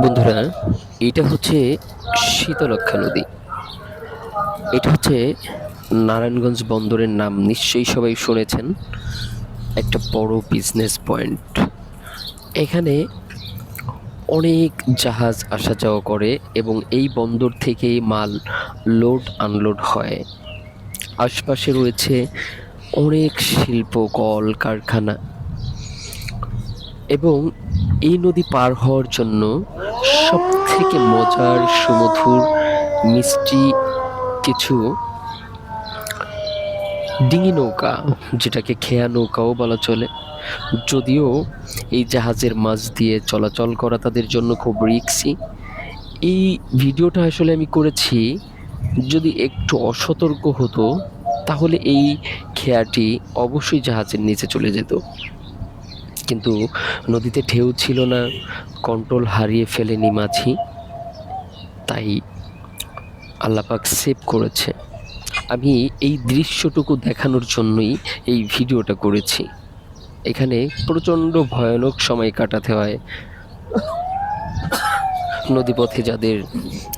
বন্ধুরা, এটা হচ্ছে শীতলক্ষা নদী। এটা হচ্ছে নারায়ণগঞ্জ বন্দরের নাম, নিশ্চয়ই সবাই শুনেছেন। একটা বড় বিজনেস পয়েন্ট এখানে অনেক জাহাজ আসা যাওয়া করে এবং এই বন্দর থেকেই মাল লোড আনলোড হয়। আশপাশে রয়েছে অনেক শিল্প, কল, কারখানা এবং এই নদী পার হওয়ার জন্য সব থেকে মজার, সুমধুর, মিষ্টি কিছু ডিঙি নৌকা, যেটাকে খেয়া নৌকাও বলা চলে। যদিও এই জাহাজের মাঝ দিয়ে চলাচল করা তাদের জন্য খুব রিক্সি। এই ভিডিওটা আসলে আমি করেছি যদি একটু অসতর্ক হতো, তাহলে এই খেয়াটি অবশ্যই জাহাজের নিচে চলে যেত। কিন্তু নদীতে ঢেউ ছিল না, কন্ট্রোল হারিয়ে ফেলেনি মাঝি। তাই আল্লাপাক সেভ করেছে। আমি এই দৃশ্যটুকু দেখানোর জন্যই এই ভিডিওটা করেছি। এখানে প্রচণ্ড ভয়ানক সময় কাটাতে হয়। নদীপথে যাদের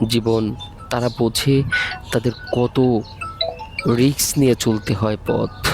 জীবন, তারা বোঝে তাদের কত রিস্ক নিয়ে চলতে হয় পথ।